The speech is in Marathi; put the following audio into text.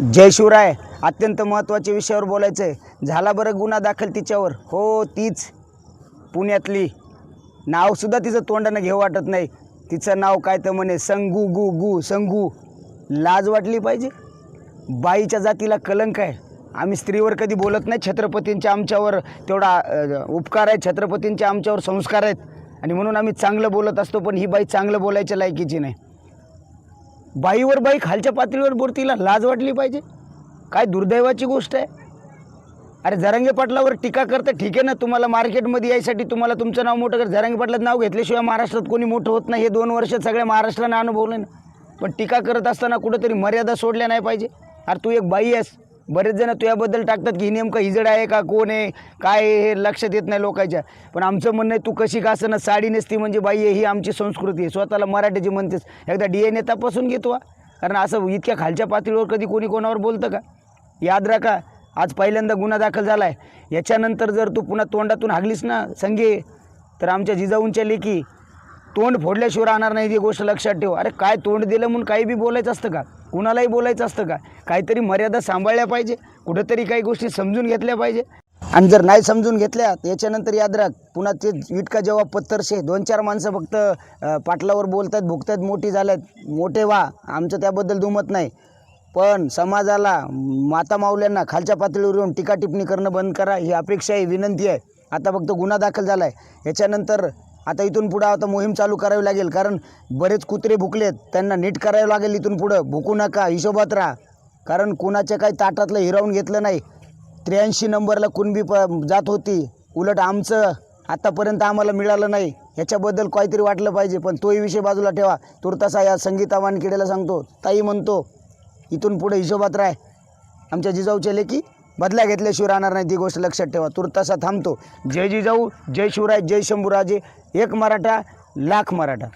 जय शिवराय अत्यंत महत्त्वाच्या विषयावर बोलायचं आहे झाला बरं गुन्हा दाखल तिच्यावर. हो तीच पुण्यातली. नावसुद्धा तिचं तोंडानं घेऊ वाटत नाही. तिचं नाव काय तर म्हणे संगू गु गु संगू. लाज वाटली पाहिजे? बाईच्या जातीला कलंक आहे. आम्ही स्त्रीवर कधी बोलत नाही छत्रपतींच्या आमच्यावर. तेवढा उपकार आहे छत्रपतींचे आमच्यावर संस्कार आहेत. आणि म्हणून आम्ही चांगलं बोलत असतो पण ही बाई चांगलं बोलायच्या लायकीची नाही. बाईवर बाई खालच्या पातळीवर बोलतीला लाज वाटली पाहिजे. काय दुर्दैवाची गोष्ट आहे? अरे जरांगे पाटलावर टीका करतं ठीक आहे ना तुम्हाला मार्केटमध्ये यायसाठी तुम्हाला तुमचं नाव मोठं कर. जरांगे पाटलाचं नाव घेतल्याशिवाय महाराष्ट्रात कोणी मोठं होत नाही. हे दोन वर्ष सगळ्या महाराष्ट्रानं अनुभवलं ना. पण टीका करत असताना कुठंतरी मर्यादा सोडल्या नाही पाहिजे. अरे तू एक बाई आहेस. बरेच जण तुझ्याबद्दल टाकतात की नेमकं हिजड आहे का कोण आहे काय आहे हे लक्षात येत नाही लोकांच्या. पण आमचं म्हणणं आहे तू कशी का ना साडी नेसती म्हणजे बाई आहे ही आमची संस्कृती आहे. स्वतःला मराठीची म्हणतेस. एकदा डी एन ए तपासून घेतो कारण असं इतक्या खालच्या पातळीवर कधी कोणी कोणावर बोलतं का? याद राखा आज पहिल्यांदा गुन्हा दाखल झाला आहे याच्यानंतर जर तू पुन्हा तोंडातून हागलीस ना संगे तर आमच्या जिजाऊंच्या लेखी तोंड फोडल्याशिवाय राहणार नाही ही गोष्ट लक्षात ठेव. अरे काय तोंड दिलं म्हणून काही बी बोलायचं असतं का? कुणालाही बोलायचं असतं का? काहीतरी मर्यादा सांभाळल्या पाहिजे कुठंतरी काही गोष्टी समजून घेतल्या पाहिजे. आणि जर नाही समजून घेतल्या याच्यानंतर याद राख पुन्हा ते इटका जेव्हा पत्तरशे दोन चार माणसं फक्त पाटलावर बोलतात भुकतात मोठी झाल्यात. मोठे व्हा आमचं त्याबद्दल दुमत नाही. पण समाजाला माता माऊल्यांना खालच्या पातळीवर येऊन टीका टिप्पणी करणं बंद करा ही अपेक्षा आहे विनंती आहे. आता फक्त गुन्हा दाखल झाला आहे याच्यानंतर आता इथून पुढं आता मोहीम चालू करावी लागेल. कारण बरेच कुत्रे भुकलेत. त्यांना नीट करावं लागेल इथून पुढं. भुकू नका हिशोबात राहा. कारण कुणाच्या काही ताटातलं हिरावून घेतलं नाही. त्र्याऐंशी नंबरला कुणबी प जात होती. उलट आमचं आत्तापर्यंत आम्हाला मिळालं नाही. ह्याच्याबद्दल काहीतरी वाटलं पाहिजे. पण तोही विषय बाजूला ठेवा. तुर्तासा या संगीता वानखेडेला सांगतो. ताई म्हणतो इथून पुढे हिशोबात राह. आमच्या जिजाऊच्या लेकी बदल्या घेतल्याशिवाय राहणार नाही. ती गोष्ट लक्षात ठेवा. तुर्तासा थांबतो. जय जिजाऊ जय शिवराय जय शंभूराजे. एक मराठा लाख मराठा.